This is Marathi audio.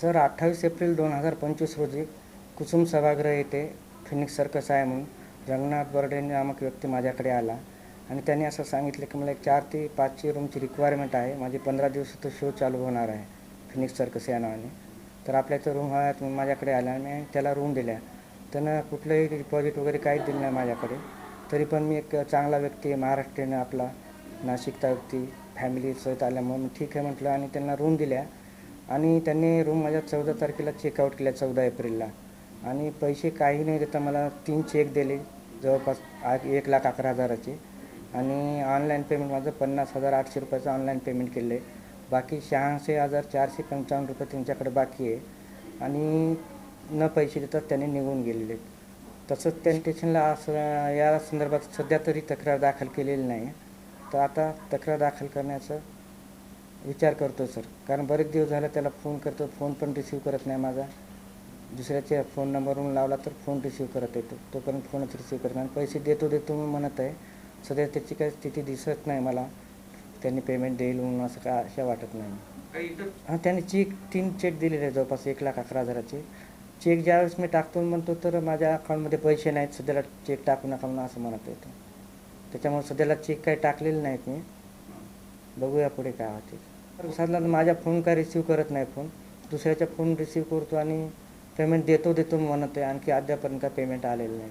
सर अठ्ठावीस एप्रिल दोन हजार पंचवीस रोजी कुसुम सभागृह येथे फिनिक्स सर्कस आहे म्हणून रंगनाथ बर्डे नामक व्यक्ती माझ्याकडे आला आणि त्यांनी असं सांगितलं की मला एक चार ते पाचची रूमची रिक्वायरमेंट आहे. माझे पंधरा दिवस तो शो चालू होणार आहे फिनिक्स सर्कस या नावाने. तर आपल्या इथं रूम हव्या तुम्ही माझ्याकडे आला आणि त्याला रूम दिल्या. त्यानं कुठलंही डिपॉझिट वगैरे काहीच दिलं नाही माझ्याकडे. तरी पण मी एक चांगला व्यक्ती आहे महाराष्ट्रीयन आपला. नाशिकचा व्यक्ती फॅमिली सहित आल्यामुळे मी ठीक आहे म्हटलं आणि त्यांना रूम दिल्या. आणि त्यांनी रूम माझ्या चौदा तारखेला चेकआउट केल्या चौदा एप्रिलला. आणि पैसे काही नाही देता मला तीन चेक दिले जवळपास आठ एक लाख अकरा हजाराचे. आणि ऑनलाईन पेमेंट माझं पन्नास हजार आठशे रुपयाचं ऑनलाईन पेमेंट केले आहे बाकी शहाऐंशी हजार चारशे पंचावन्न रुपये त्यांच्याकडे बाकी आहे. आणि न पैसे देतात त्यांनी निघून गेलेले. तसंच त्यांनी स्टेशनला असं या संदर्भात सध्या तरी तक्रार दाखल केलेली नाही. तर आता तक्रार दाखल करण्याचं विचार करतो सर. कारण बरेच दिवस झाले त्याला फोन करतो फोन पण रिसीव करत नाही माझा. दुसऱ्याच्या फोन नंबरवरून लावला तर फोन रिसीव करत येतो. तोपर्यंत फोनच रिसीव करत नाही. पैसे देतो देतो म्हणून म्हणत आहे. सध्या त्याची काही स्थिती दिसत नाही मला. त्यांनी पेमेंट देईल म्हणून असं काय आशा वाटत नाही. हां त्यांनी चेक तीन चेक दिलेले आहे जवळपास एक लाख अकरा हजाराचे. चेक ज्यावेळेस मी टाकतो म्हणतो तर माझ्या अकाउंटमध्ये पैसे नाहीत सध्याला चेक टाकू नका म्हणून असं म्हणत येतो. त्याच्यामुळे सध्याला चेक काही टाकलेले नाहीत मी. बघूया पुढे काय होते. साधारण माझ्या फोन काय रिसीव करत नाही फोन. दुसऱ्याच्या फोन रिसीव करतो आणि पेमेंट देतो देतो म्हणत आहे आणखी अद्यापर्यंत काय पेमेंट आलेलं नाही.